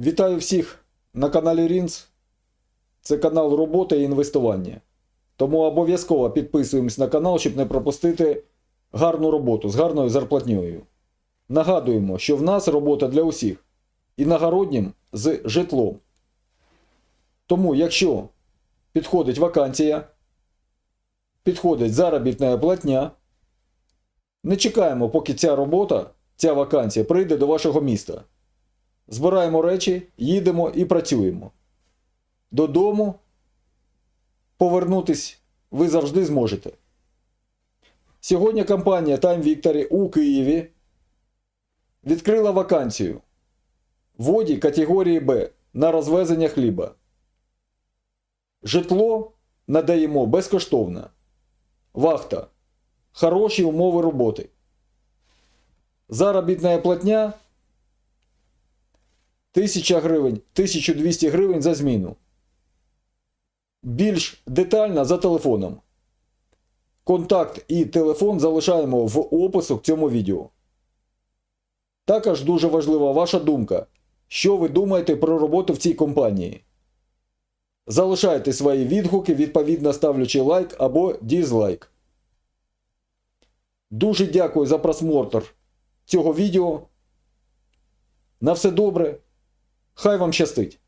Вітаю всіх на каналі Рінц. Це канал роботи і інвестування. Тому обов'язково підписуємось на канал, щоб не пропустити гарну роботу з гарною зарплатньою. Нагадуємо, що в нас робота для усіх. Іногороднім з житлом. Тому, якщо підходить вакансія, підходить заробітна платня, не чекаємо, поки ця робота, ця вакансія прийде до вашого міста. Збираємо речі, їдемо і працюємо. Додому повернутись ви завжди зможете. Сьогодні компанія Time Victory у Києві відкрила вакансію воді категорії Б на розвезення хліба. Житло надаємо безкоштовно. Вахта. Хороші умови роботи. Заробітна платня 1000 гривень, 1200 гривень за зміну. Більш детально за телефоном. Контакт і телефон залишаємо в опису к цьому відео. Також дуже важлива ваша думка. Що ви думаєте про роботу в цій компанії? Залишайте свої відгуки, відповідно ставлячи лайк або дізлайк. Дуже дякую за просмотр цього відео. На все добре. Хай вам щастить!